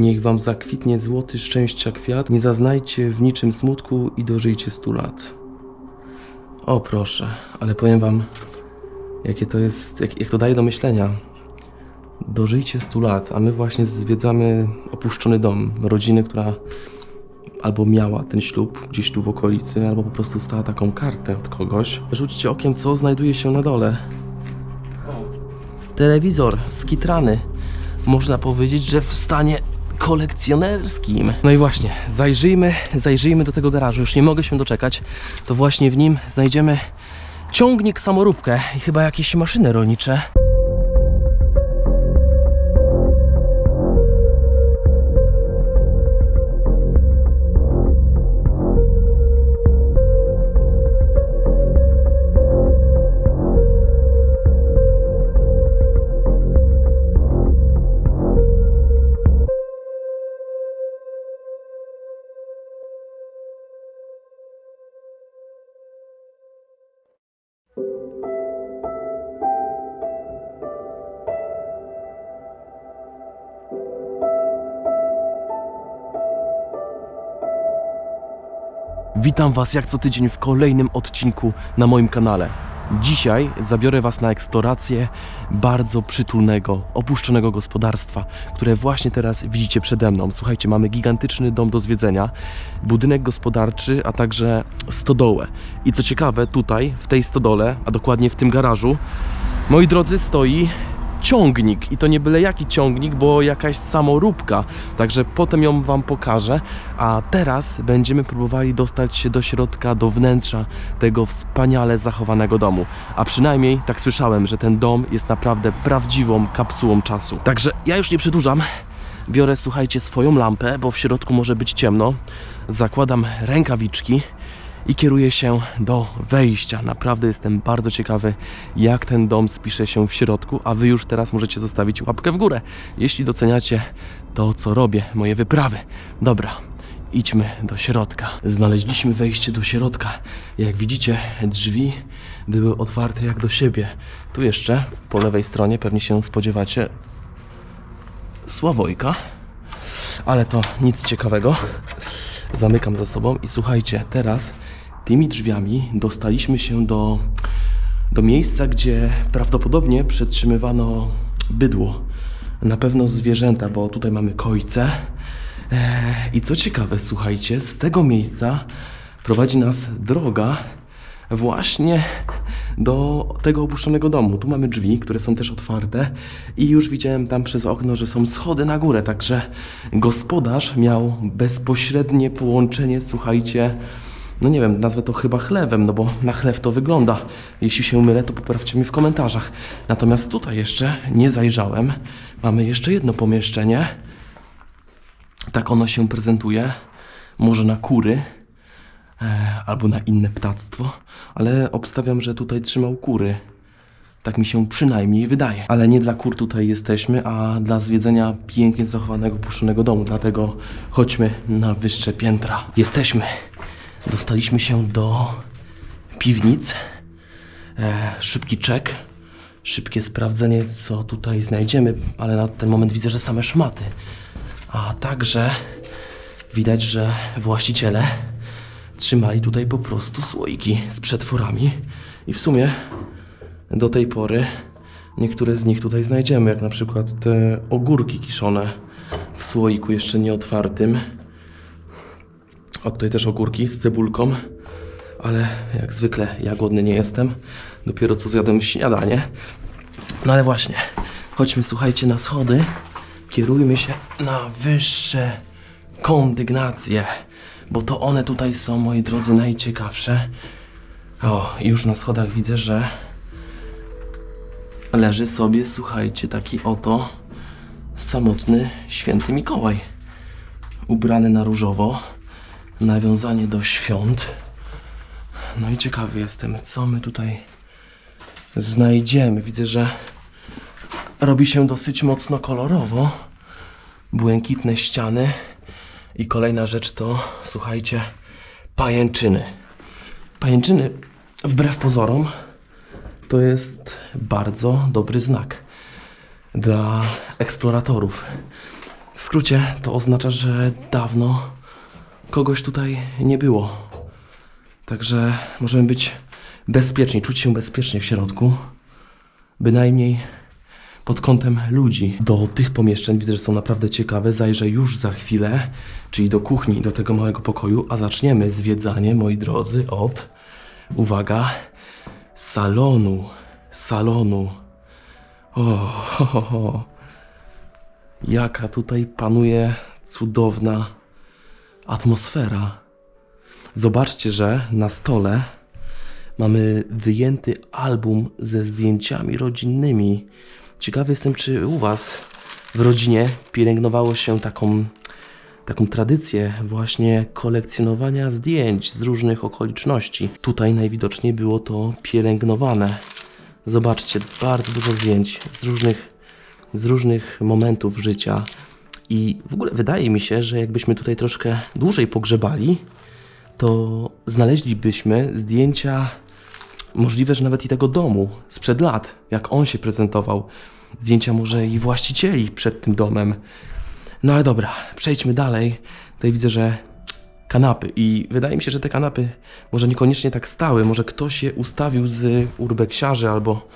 Niech wam zakwitnie złoty szczęścia kwiat, nie zaznajcie w niczym smutku i dożyjcie stu lat. O proszę, ale powiem wam, jakie to jest, jak, jak to daje do myślenia. Dożyjcie 100 lat, a my właśnie zwiedzamy opuszczony dom rodziny, która albo miała ten ślub gdzieś tu w okolicy, albo po prostu stała taką kartę od kogoś. Rzućcie okiem, co znajduje się na dole. Telewizor skitrany. Można powiedzieć, że w stanie kolekcjonerskim. No i właśnie, zajrzyjmy, zajrzyjmy do tego garażu. Już nie mogę się doczekać. To właśnie w nim znajdziemy ciągnik, samoróbkę i chyba jakieś maszyny rolnicze. Witam Was jak co tydzień w kolejnym odcinku na moim kanale. Dzisiaj zabiorę Was na eksplorację bardzo przytulnego, opuszczonego gospodarstwa, które właśnie teraz widzicie przede mną. Słuchajcie, mamy gigantyczny dom do zwiedzenia, budynek gospodarczy, a także stodołę. I co ciekawe, tutaj, w tej stodole, a dokładnie w tym garażu, moi drodzy, stoi ciągnik. I to nie byle jaki ciągnik, bo jakaś samoróbka, także potem ją Wam pokażę, a teraz będziemy próbowali dostać się do środka, do wnętrza tego wspaniale zachowanego domu, a przynajmniej tak słyszałem, że ten dom jest naprawdę prawdziwą kapsułą czasu. Także ja już nie przedłużam, biorę słuchajcie swoją lampę, bo w środku może być ciemno, zakładam rękawiczki, i kieruję się do wejścia. Naprawdę jestem bardzo ciekawy, jak ten dom spisze się w środku, a Wy już teraz możecie zostawić łapkę w górę, jeśli doceniacie to, co robię, moje wyprawy. Dobra, idźmy do środka. Znaleźliśmy wejście do środka. Jak widzicie, drzwi były otwarte jak do siebie. Tu jeszcze, po lewej stronie, pewnie się spodziewacie, Sławojka. Ale to nic ciekawego. Zamykam za sobą i słuchajcie, teraz tymi drzwiami dostaliśmy się do, do miejsca, gdzie prawdopodobnie przetrzymywano bydło. Na pewno zwierzęta, bo tutaj mamy kojce. Eee, I co ciekawe, słuchajcie, z tego miejsca prowadzi nas droga właśnie do tego opuszczonego domu. Tu mamy drzwi, które są też otwarte i już widziałem tam przez okno, że są schody na górę, także gospodarz miał bezpośrednie połączenie, słuchajcie, no nie wiem, nazwę to chyba chlewem, no bo na chlew to wygląda. Jeśli się mylę, to poprawcie mi w komentarzach. Natomiast tutaj jeszcze nie zajrzałem. Mamy jeszcze jedno pomieszczenie. Tak ono się prezentuje. Może na kury albo na inne ptactwo, ale obstawiam, że tutaj trzymał kury. Tak mi się przynajmniej wydaje. Ale nie dla kur tutaj jesteśmy, a dla zwiedzenia pięknie zachowanego, puszczonego domu. Dlatego chodźmy na wyższe piętra. Jesteśmy. Dostaliśmy się do piwnic. E, szybki czek. Szybkie sprawdzenie, co tutaj znajdziemy, ale na ten moment widzę, że same szmaty. A także widać, że właściciele trzymali tutaj po prostu słoiki z przetworami i w sumie do tej pory niektóre z nich tutaj znajdziemy, jak na przykład te ogórki kiszone w słoiku jeszcze nieotwartym. O tutaj też ogórki z cebulką, ale jak zwykle ja głodny nie jestem. Dopiero co zjadłem śniadanie. No ale właśnie, chodźmy słuchajcie na schody, kierujmy się na wyższe kondygnacje, bo to one tutaj są, moi drodzy, najciekawsze. O, już na schodach widzę, że leży sobie, słuchajcie, taki oto samotny święty Mikołaj. Ubrany na różowo, nawiązanie do świąt. No i ciekawy jestem, co my tutaj znajdziemy. Widzę, że robi się dosyć mocno kolorowo. Błękitne ściany. I kolejna rzecz to, słuchajcie, pajęczyny. Pajęczyny, wbrew pozorom, to jest bardzo dobry znak dla eksploratorów. W skrócie to oznacza, że dawno kogoś tutaj nie było. Także możemy być bezpieczni, czuć się bezpiecznie w środku. Bynajmniej pod kątem ludzi. Do tych pomieszczeń widzę, że są naprawdę ciekawe. Zajrzę już za chwilę, czyli do kuchni, do tego małego pokoju, a zaczniemy zwiedzanie, moi drodzy, od, uwaga, salonu. Salonu. O, ho, ho, ho. jaka tutaj panuje cudowna atmosfera. Zobaczcie, że na stole mamy wyjęty album ze zdjęciami rodzinnymi. Ciekawy jestem, czy u Was w rodzinie pielęgnowało się taką, taką tradycję właśnie kolekcjonowania zdjęć z różnych okoliczności. Tutaj najwidoczniej było to pielęgnowane. Zobaczcie, bardzo dużo zdjęć z różnych, z różnych momentów życia. I w ogóle wydaje mi się, że jakbyśmy tutaj troszkę dłużej pogrzebali, to znaleźlibyśmy zdjęcia, możliwe, że nawet i tego domu sprzed lat, jak on się prezentował. Zdjęcia może i właścicieli przed tym domem. No ale dobra, przejdźmy dalej. Tutaj widzę, że kanapy i wydaje mi się, że te kanapy może niekoniecznie tak stały, może ktoś je ustawił z urbeksiarzy albo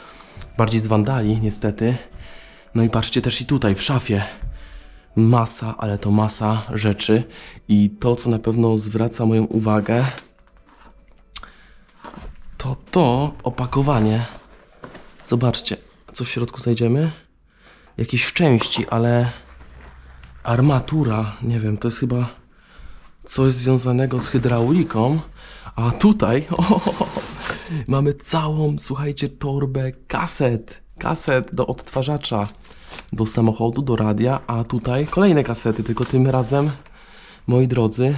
bardziej z wandali, niestety. No i patrzcie też i tutaj, w szafie masa, ale to masa rzeczy. I to, co na pewno zwraca moją uwagę, to opakowanie. Zobaczcie, co w środku znajdziemy? Jakieś części, ale armatura, nie wiem, to jest chyba coś związanego z hydrauliką. A tutaj o, mamy całą, słuchajcie, torbę kaset. Kaset do odtwarzacza do samochodu, do radia, a tutaj kolejne kasety, tylko tym razem, moi drodzy,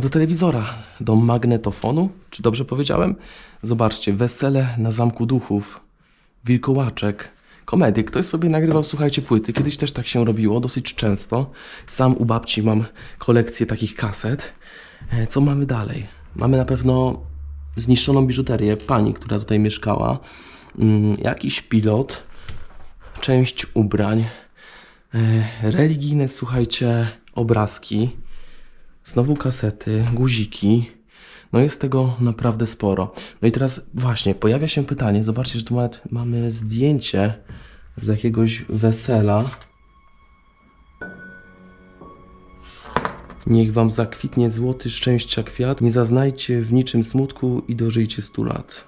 do telewizora, do magnetofonu. Czy dobrze powiedziałem? Zobaczcie, wesele na Zamku Duchów, Wilkołaczek, komedie. Ktoś sobie nagrywał, słuchajcie, płyty. Kiedyś też tak się robiło, dosyć często. Sam u babci mam kolekcję takich kaset. E, Co mamy dalej? Mamy na pewno zniszczoną biżuterię pani, która tutaj mieszkała. Mm, Jakiś pilot, część ubrań, e, religijne, słuchajcie, obrazki, znowu kasety, guziki. No jest tego naprawdę sporo. No i teraz właśnie pojawia się pytanie, zobaczcie, że tu nawet mamy zdjęcie z jakiegoś wesela. Niech wam zakwitnie złoty szczęścia kwiat, nie zaznajcie w niczym smutku i dożyjcie stu lat.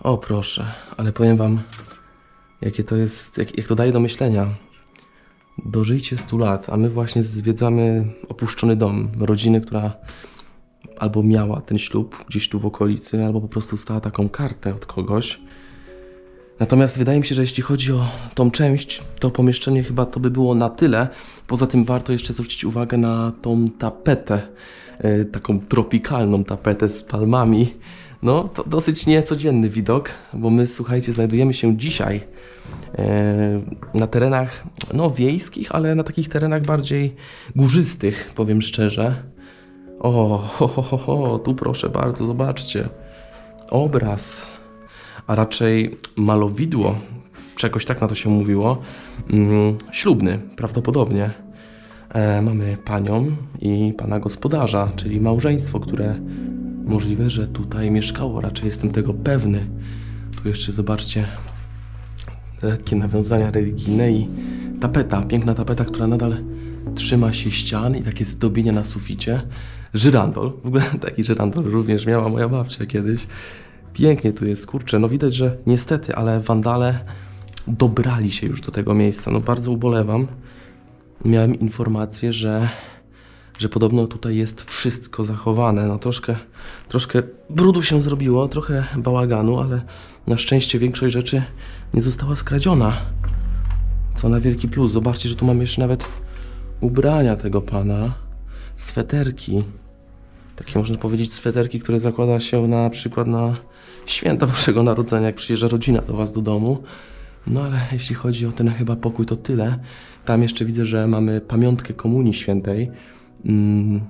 O proszę, ale powiem wam, jakie to jest, jak, jak to daje do myślenia. Dożyjcie 100 lat, a my właśnie zwiedzamy opuszczony dom rodziny, która albo miała ten ślub gdzieś tu w okolicy, albo po prostu stała taką kartę od kogoś. Natomiast wydaje mi się, że jeśli chodzi o tą część, to pomieszczenie chyba to by było na tyle. Poza tym warto jeszcze zwrócić uwagę na tą tapetę, e, taką tropikalną tapetę z palmami. No, to dosyć niecodzienny widok, bo my, słuchajcie, znajdujemy się dzisiaj e, na terenach, no, wiejskich, ale na takich terenach bardziej górzystych, powiem szczerze. O, ho, ho, ho, tu proszę bardzo, zobaczcie. Obraz, a raczej malowidło, czegoś tak na to się mówiło, mm, ślubny prawdopodobnie. E, mamy panią i pana gospodarza, czyli małżeństwo, które możliwe, że tutaj mieszkało, raczej jestem tego pewny. Tu jeszcze zobaczcie lekkie nawiązania religijne i tapeta, piękna tapeta, która nadal trzyma się ścian i takie zdobienia na suficie. Żyrandol, w ogóle taki żyrandol również miała moja babcia kiedyś. Pięknie tu jest, kurczę, no widać, że niestety, ale wandale dobrali się już do tego miejsca. No bardzo ubolewam. Miałem informację, że, że podobno tutaj jest wszystko zachowane. No troszkę, troszkę brudu się zrobiło, trochę bałaganu, ale na szczęście większość rzeczy nie została skradziona. Co na wielki plus. Zobaczcie, że tu mamy jeszcze nawet ubrania tego pana, sweterki. Takie można powiedzieć sweterki, które zakłada się na przykład na święta Bożego Narodzenia, jak przyjeżdża rodzina do was do domu. No ale jeśli chodzi o ten chyba pokój, to tyle. Tam jeszcze widzę, że mamy pamiątkę Komunii Świętej. Mm,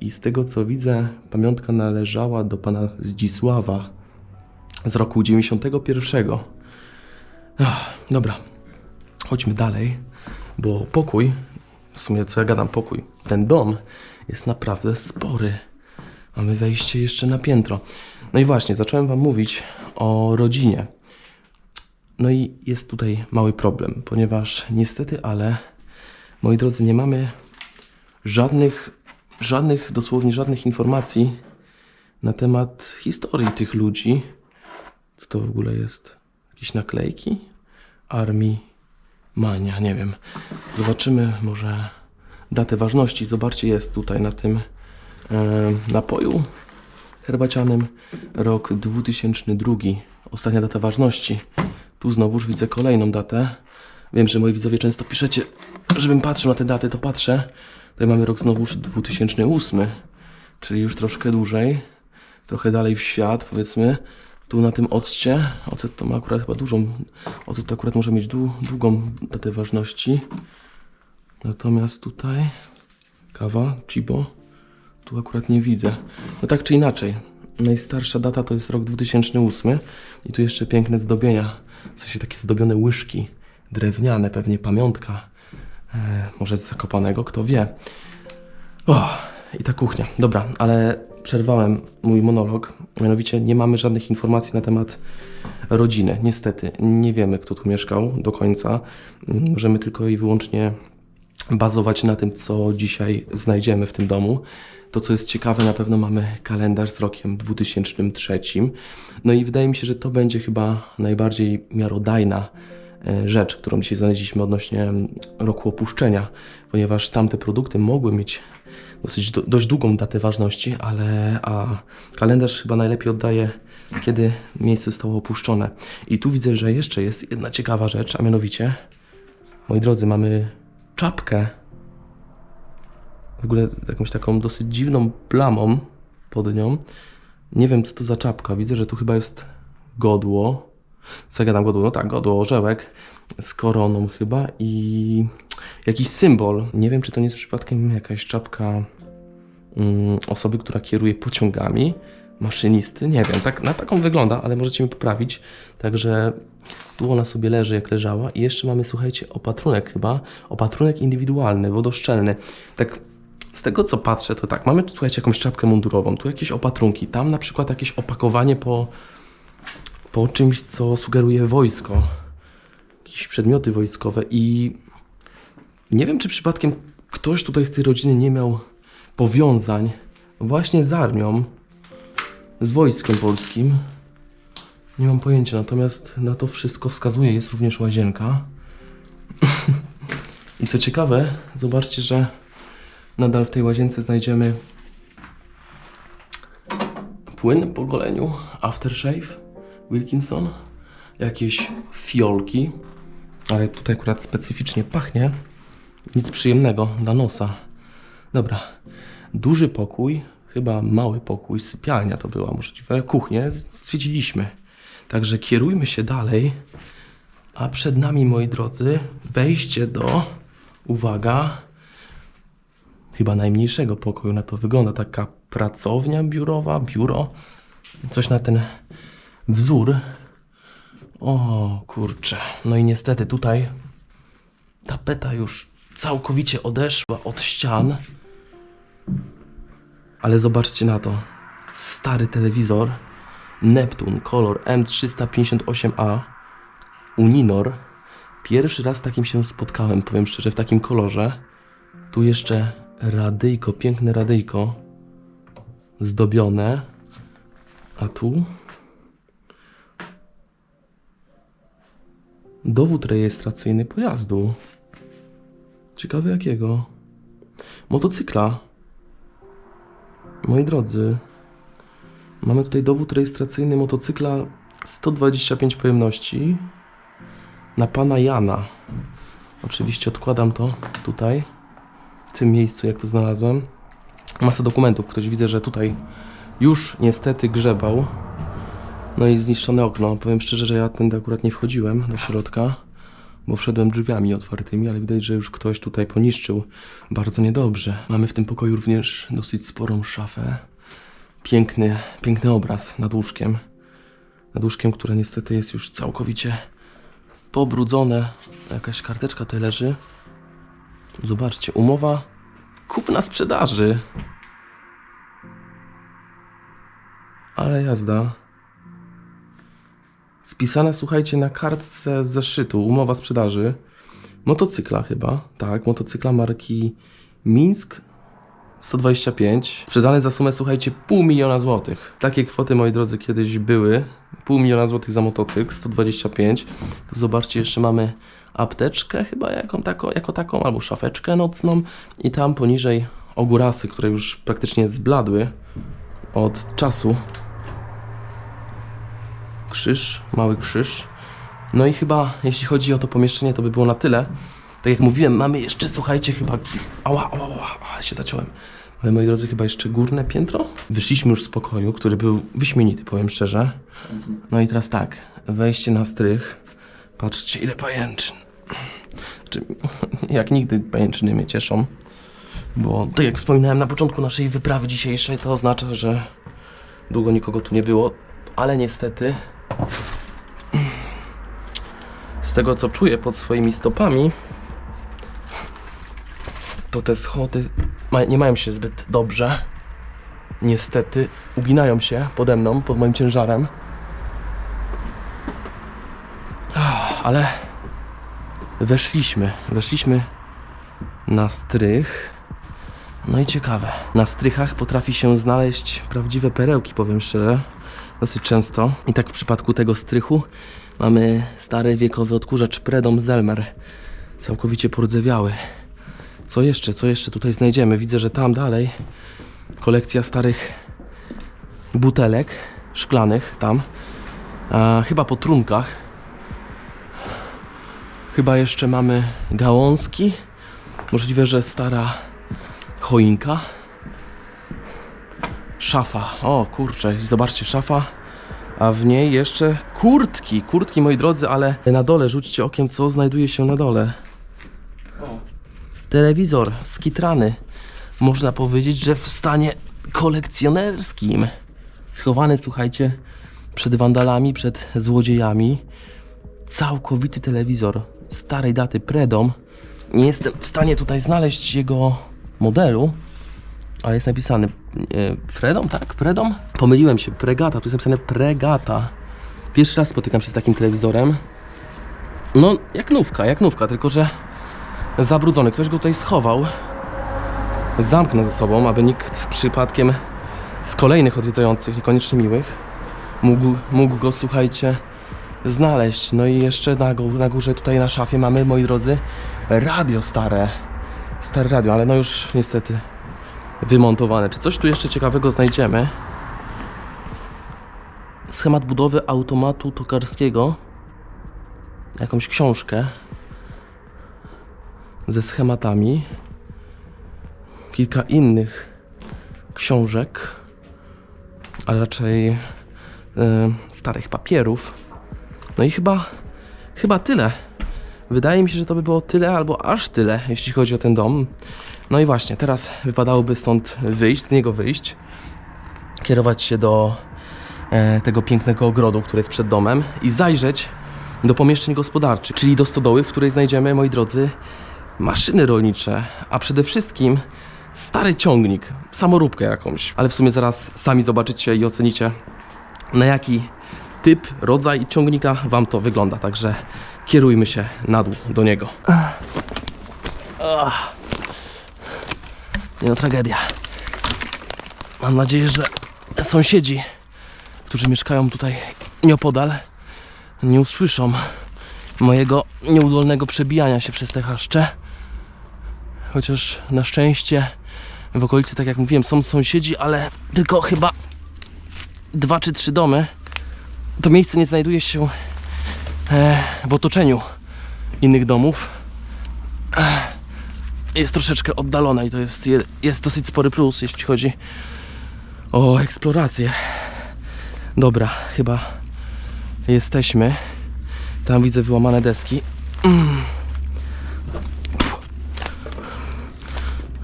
I z tego co widzę, pamiątka należała do pana Zdzisława z roku 91. Ach, dobra, chodźmy dalej, bo pokój, w sumie co ja gadam, pokój, ten dom jest naprawdę spory. Mamy wejście jeszcze na piętro. No i właśnie, zacząłem Wam mówić o rodzinie. No i jest tutaj mały problem, ponieważ niestety, ale moi drodzy, nie mamy żadnych, żadnych, dosłownie żadnych informacji na temat historii tych ludzi. Co to w ogóle jest? Jakieś naklejki? Armii Mania, nie wiem. Zobaczymy może datę ważności. Zobaczcie, jest tutaj na tym e, napoju herbacianym rok 2002. Ostatnia data ważności. Tu znowuż widzę kolejną datę. Wiem, że moi widzowie często piszecie, żebym patrzył na te daty, to patrzę. Tutaj mamy rok znowuż 2008, czyli już troszkę dłużej. Trochę dalej w świat, powiedzmy. Tu na tym occie, ocet to ma akurat chyba dużą, ocet to akurat może mieć dłu, długą datę ważności. Natomiast tutaj kawa, chibo, tu akurat nie widzę. No tak czy inaczej, najstarsza data to jest rok 2008 i tu jeszcze piękne zdobienia, w sensie takie zdobione łyżki, drewniane, pewnie pamiątka, może z Zakopanego, kto wie. O, i ta kuchnia. Dobra, ale przerwałem mój monolog. Mianowicie nie mamy żadnych informacji na temat rodziny. Niestety, nie wiemy, kto tu mieszkał do końca. Możemy tylko i wyłącznie bazować na tym, co dzisiaj znajdziemy w tym domu. To, co jest ciekawe, na pewno mamy kalendarz z rokiem 2003. No i wydaje mi się, że to będzie chyba najbardziej miarodajna e, rzecz, którą dzisiaj znaleźliśmy odnośnie roku opuszczenia, ponieważ tamte produkty mogły mieć dosyć do, dość długą datę ważności, ale a kalendarz chyba najlepiej oddaje, kiedy miejsce zostało opuszczone. I tu widzę, że jeszcze jest jedna ciekawa rzecz, a mianowicie, moi drodzy, mamy czapkę w ogóle z jakąś taką dosyć dziwną plamą pod nią. Nie wiem, co to za czapka. Widzę, że tu chyba jest godło. Co ja gadam godło? No tak, godło, orzełek z koroną chyba i jakiś symbol. Nie wiem, czy to nie jest przypadkiem jakaś czapka mm, osoby, która kieruje pociągami, maszynisty, nie wiem, tak, na taką wygląda, ale możecie mi poprawić. Także tu ona sobie leży, jak leżała. I jeszcze mamy, słuchajcie, opatrunek chyba, opatrunek indywidualny, wodoszczelny. Tak z tego co patrzę, to tak, mamy, słuchajcie, jakąś czapkę mundurową, tu jakieś opatrunki, tam na przykład jakieś opakowanie po, po czymś, co sugeruje wojsko. Jakieś przedmioty wojskowe i nie wiem, czy przypadkiem ktoś tutaj z tej rodziny nie miał powiązań właśnie z armią, z wojskiem polskim. Nie mam pojęcia, natomiast na to wszystko wskazuje. Jest również łazienka. I co ciekawe, zobaczcie, że nadal w tej łazience znajdziemy płyn po goleniu, aftershave, Wilkinson, jakieś fiolki, ale tutaj akurat specyficznie pachnie. Nic przyjemnego dla nosa. Dobra, duży pokój, chyba mały pokój, sypialnia to była możliwe, kuchnię zwiedziliśmy. Także kierujmy się dalej, a przed nami, moi drodzy, wejście do, uwaga, chyba najmniejszego pokoju. Na to wygląda taka pracownia biurowa, biuro, coś na ten wzór. O kurczę, no i niestety tutaj tapeta już całkowicie odeszła od ścian. Ale zobaczcie na to. Stary telewizor Neptun Color M358A Uninor. Pierwszy raz takim się spotkałem, powiem szczerze, w takim kolorze. Tu jeszcze radyjko, piękne radyjko zdobione. A tu dowód rejestracyjny pojazdu. Ciekawe jakiego? Motocykla. Moi drodzy, mamy tutaj dowód rejestracyjny motocykla 125 pojemności na pana Jana. Oczywiście odkładam to tutaj, w tym miejscu, jak to znalazłem. Masa dokumentów. Ktoś widzę, że tutaj już niestety grzebał. No i zniszczone okno. Powiem szczerze, że ja tędy akurat nie wchodziłem do środka, bo wszedłem drzwiami otwartymi, ale widać, że już ktoś tutaj poniszczył bardzo niedobrze. Mamy w tym pokoju również dosyć sporą szafę. Piękny, piękny obraz nad łóżkiem. Nad łóżkiem, które niestety jest już całkowicie pobrudzone. Jakaś karteczka tutaj leży. Zobaczcie, umowa kupna sprzedaży. Ale jazda. Spisane, słuchajcie, na kartce z zeszytu, umowa sprzedaży. Motocykla chyba, tak, motocykla marki Minsk 125. Sprzedany za sumę, słuchajcie, pół miliona złotych. Takie kwoty, moi drodzy, kiedyś były. Pół miliona złotych za motocykl, 125. Tu zobaczcie, jeszcze mamy apteczkę chyba taką, jako taką, albo szafeczkę nocną. I tam poniżej ogórasy, które już praktycznie zbladły od czasu. Krzyż, mały krzyż. No i chyba, jeśli chodzi o to pomieszczenie, to by było na tyle. Tak jak mówiłem, mamy jeszcze, słuchajcie, chyba... Ała, ała, ała, ała się zaciąłem. Ale moi drodzy, chyba jeszcze górne piętro? Wyszliśmy już z pokoju, który był wyśmienity, powiem szczerze. No i teraz tak, wejście na strych. Patrzcie, ile pajęczyn. Znaczy, jak nigdy pajęczyny mnie cieszą. Bo tak jak wspominałem na początku naszej wyprawy dzisiejszej, to oznacza, że długo nikogo tu nie było. Ale niestety, z tego co czuję pod swoimi stopami, to te schody nie mają się zbyt dobrze. Niestety uginają się pode mną, pod moim ciężarem. Ah, Ale weszliśmy, weszliśmy na strych. No i ciekawe, na strychach potrafi się znaleźć prawdziwe perełki, powiem szczerze, dosyć często. I tak w przypadku tego strychu mamy stary wiekowy odkurzacz Predom Zelmer, całkowicie pordzewiały. Co jeszcze, co jeszcze tutaj znajdziemy? Widzę, że tam dalej kolekcja starych butelek szklanych, tam. A, chyba po trunkach. Chyba jeszcze mamy gałązki. Możliwe, że stara choinka. Szafa. O kurczę, zobaczcie, szafa. A w niej jeszcze kurtki. Kurtki, moi drodzy, ale na dole rzućcie okiem, co znajduje się na dole. Telewizor skitrany. Można powiedzieć, że w stanie kolekcjonerskim. Schowany, słuchajcie, przed wandalami, przed złodziejami. Całkowity telewizor starej daty Predom. Nie jestem w stanie tutaj znaleźć jego modelu, ale jest napisany e, Fredom, tak? Predom? Pomyliłem się, Pregata, tu jest napisane Pregata. Pierwszy raz spotykam się z takim telewizorem. No, jak nówka, jak nówka, tylko że zabrudzony. Ktoś go tutaj schował. Zamknął ze sobą, aby nikt przypadkiem z kolejnych odwiedzających, niekoniecznie miłych, mógł, mógł go, słuchajcie, znaleźć. No i jeszcze na, gó- na górze tutaj na szafie mamy, moi drodzy, radio stare. Stare radio, ale no już niestety wymontowane. Czy coś tu jeszcze ciekawego znajdziemy? Schemat budowy automatu tokarskiego. Jakąś książkę ze schematami. Kilka innych książek, ale raczej e, starych papierów. No i chyba, chyba tyle. Wydaje mi się, że to by było tyle albo aż tyle, jeśli chodzi o ten dom. No i właśnie, teraz wypadałoby stąd wyjść, z niego wyjść, kierować się do e, tego pięknego ogrodu, który jest przed domem i zajrzeć do pomieszczeń gospodarczych, czyli do stodoły, w której znajdziemy, moi drodzy, maszyny rolnicze, a przede wszystkim stary ciągnik, samoróbkę jakąś. Ale w sumie zaraz sami zobaczycie i ocenicie, na jaki typ, rodzaj ciągnika Wam to wygląda. Także kierujmy się na dół do niego. Ach. Nie no, tragedia. Mam nadzieję, że sąsiedzi, którzy mieszkają tutaj nieopodal, nie usłyszą mojego nieudolnego przebijania się przez te chaszcze. Chociaż na szczęście w okolicy, tak jak mówiłem, są sąsiedzi, ale tylko chyba dwa czy trzy domy. To miejsce nie znajduje się e, w otoczeniu innych domów. Jest troszeczkę oddalone i to jest, je- jest dosyć spory plus, jeśli chodzi o eksplorację. Dobra, chyba jesteśmy. Tam widzę wyłamane deski.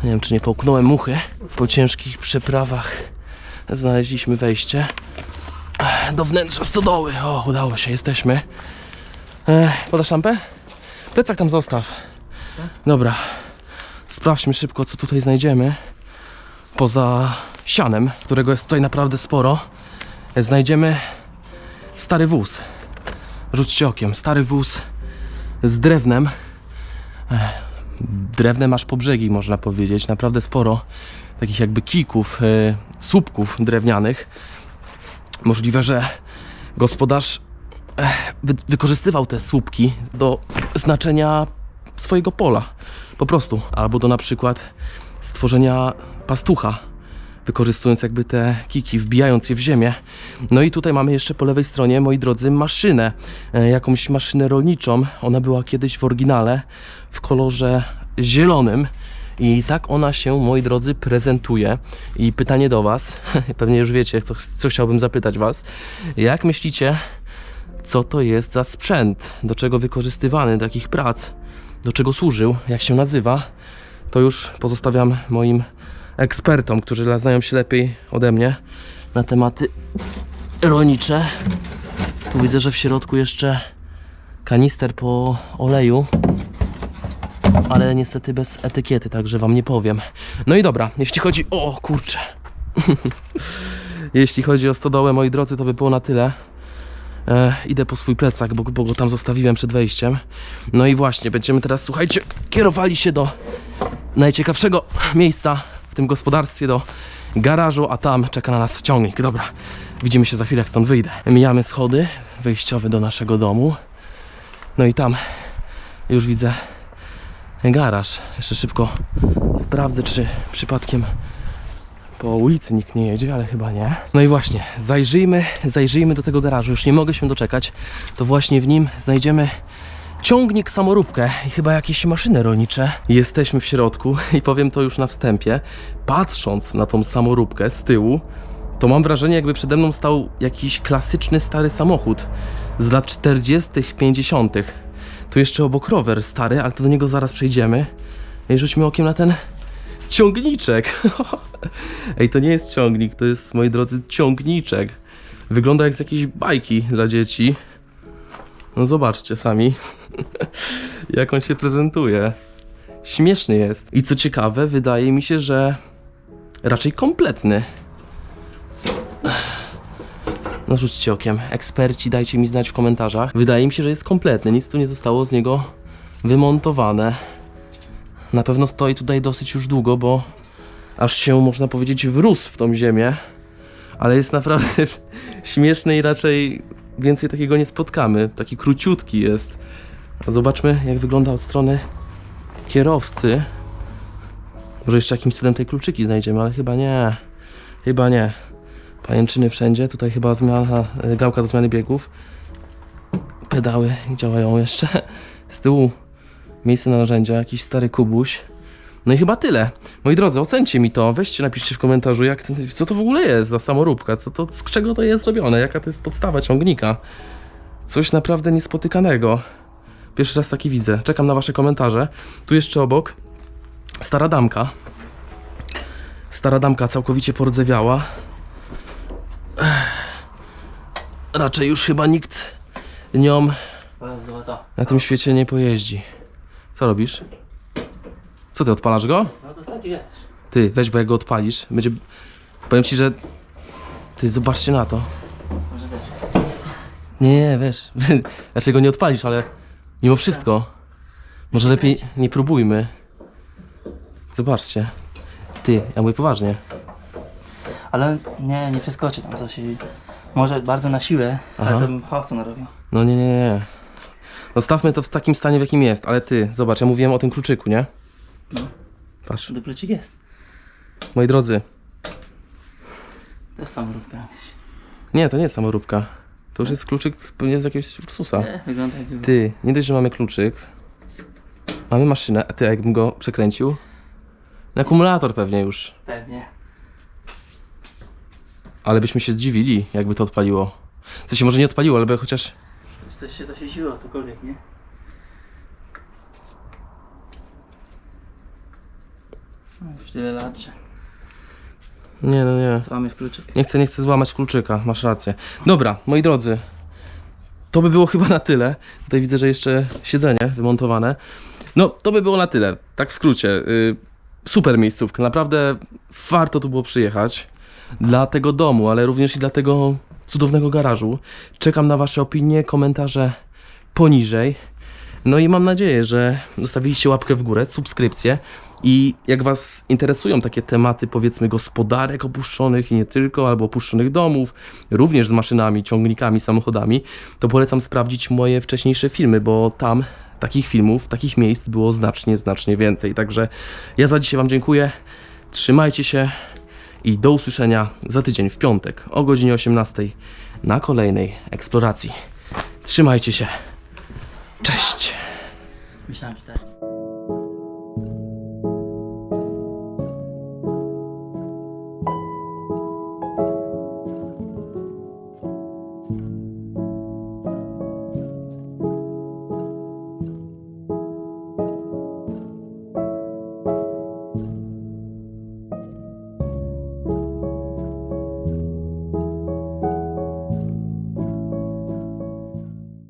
Nie wiem, czy nie połknąłem muchy. Po ciężkich przeprawach znaleźliśmy wejście do wnętrza stodoły. O, udało się, jesteśmy. E, podasz lampę? Plecak tam zostaw. Dobra. Sprawdźmy szybko, co tutaj znajdziemy. Poza sianem, którego jest tutaj naprawdę sporo, znajdziemy stary wóz. Rzućcie okiem, stary wóz z drewnem. Drewnem aż po brzegi, można powiedzieć. Naprawdę sporo takich jakby kików, e, słupków drewnianych. Możliwe, że gospodarz wy, wykorzystywał te słupki do znaczenia swojego pola. Po prostu. Albo do na przykład stworzenia pastucha, wykorzystując jakby te kiki, wbijając je w ziemię. No i tutaj mamy jeszcze po lewej stronie, moi drodzy, maszynę. E, jakąś maszynę rolniczą. Ona była kiedyś w oryginale w kolorze zielonym. I tak ona się, moi drodzy, prezentuje. I pytanie do Was, pewnie już wiecie, co, co chciałbym zapytać Was. Jak myślicie, co to jest za sprzęt, do czego wykorzystywany do jakich prac, do czego służył, jak się nazywa, to już pozostawiam moim ekspertom, którzy znają się lepiej ode mnie na tematy rolnicze. Tu widzę, że w środku jeszcze kanister po oleju, ale niestety bez etykiety, także wam nie powiem. No i dobra, jeśli chodzi o kurczę. jeśli chodzi o stodołę, moi drodzy, to by było na tyle. E, idę po swój plecak, bo, bo go tam zostawiłem przed wejściem. No i właśnie, będziemy teraz, słuchajcie, kierowali się do najciekawszego miejsca w tym gospodarstwie, do garażu, a tam czeka na nas ciągnik. Dobra, widzimy się za chwilę, jak stąd wyjdę. Mijamy schody wejściowe do naszego domu. No i tam już widzę garaż. Jeszcze szybko sprawdzę, czy przypadkiem po ulicy nikt nie jedzie, ale chyba nie. No i właśnie, zajrzyjmy, zajrzyjmy do tego garażu. Już nie mogę się doczekać. To właśnie w nim znajdziemy ciągnik, samoróbkę i chyba jakieś maszyny rolnicze. Jesteśmy w środku i powiem to już na wstępie. Patrząc na tą samoróbkę z tyłu, to mam wrażenie, jakby przede mną stał jakiś klasyczny stary samochód z lat 40., 50. Tu jeszcze obok rower stary, ale to do niego zaraz przejdziemy. I rzućmy okiem na ten ciągniczek. Ej, to nie jest ciągnik, to jest, moi drodzy, ciągniczek. Wygląda jak z jakiejś bajki dla dzieci. No zobaczcie sami, jak on się prezentuje. Śmieszny jest. I co ciekawe, wydaje mi się, że raczej kompletny. No rzućcie okiem. Eksperci, dajcie mi znać w komentarzach. Wydaje mi się, że jest kompletny. Nic tu nie zostało z niego wymontowane. Na pewno stoi tutaj dosyć już długo, bo aż się, można powiedzieć, wrósł w tą ziemię. Ale jest naprawdę śmieszny i raczej więcej takiego nie spotkamy. Taki króciutki jest. Zobaczmy, jak wygląda od strony kierowcy. Może jeszcze jakimś cudem tej kluczyki znajdziemy, ale chyba nie. Chyba nie. Pajęczyny wszędzie. Tutaj chyba zmiana, gałka do zmiany biegów. Pedały działają jeszcze. Z tyłu miejsce na narzędzia, jakiś stary kubuś. No i chyba tyle. Moi drodzy, ocencie mi to. Weźcie, napiszcie w komentarzu, jak, co to w ogóle jest za samoróbka, co to, z czego to jest zrobione, jaka to jest podstawa ciągnika. Coś naprawdę niespotykanego. Pierwszy raz taki widzę. Czekam na wasze komentarze. Tu jeszcze obok stara damka. Stara damka całkowicie pordzewiała. Raczej już chyba nikt nią na tym świecie nie pojeździ. Co robisz? Co ty odpalasz go? No to jest taki wiesz. Ty, weź, bo jak go odpalisz, będzie. Powiem ci, że. Ty, zobaczcie na to. Może wiesz. Nie, nie, wiesz. Raczej go nie odpalisz, ale mimo wszystko. Może lepiej nie próbujmy. Zobaczcie. Ty, ja mówię poważnie. Ale nie, nie przeskoczy tam coś. i- Może bardzo na siłę, Aha. ale to bym chaosu narobił. No nie, nie, nie. Zostawmy to w takim stanie, w jakim jest, ale ty, zobacz, ja mówiłem o tym kluczyku, nie? No. Patrz, Do kluczyk jest. moi drodzy, To jest samoróbka nie, to nie jest samoróbka. To już jest kluczyk pewnie z jakiegoś Ursusa. Nie, wygląda jak Ty, nie dość, że mamy kluczyk. Mamy maszynę. A ty, a jakbym go przekręcił? Na akumulator pewnie już. Pewnie. Ale byśmy się zdziwili, jakby to odpaliło. W sensie może nie odpaliło, ale by chociaż... Coś się zaświeciło, cokolwiek, nie? No, już tyle lat, że Nie, no nie. w kluczyk. Nie chcę, nie chcę złamać kluczyka, masz rację. Dobra, moi drodzy. To by było chyba na tyle. Tutaj widzę, że jeszcze siedzenie wymontowane. No, to by było na tyle. Tak w skrócie. Y, super miejscówka. Naprawdę warto tu było przyjechać. Dla tego domu, ale również i dla tego cudownego garażu. Czekam na Wasze opinie, komentarze poniżej. No i mam nadzieję, że zostawiliście łapkę w górę, subskrypcję. I jak Was interesują takie tematy, powiedzmy, gospodarek opuszczonych i nie tylko, albo opuszczonych domów, również z maszynami, ciągnikami, samochodami, to polecam sprawdzić moje wcześniejsze filmy, bo tam takich filmów, takich miejsc było znacznie, znacznie więcej. Także ja za dzisiaj Wam dziękuję. Trzymajcie się i do usłyszenia za tydzień w piątek o godzinie 18 na kolejnej eksploracji. Trzymajcie się. Cześć. Myślałem, że tak.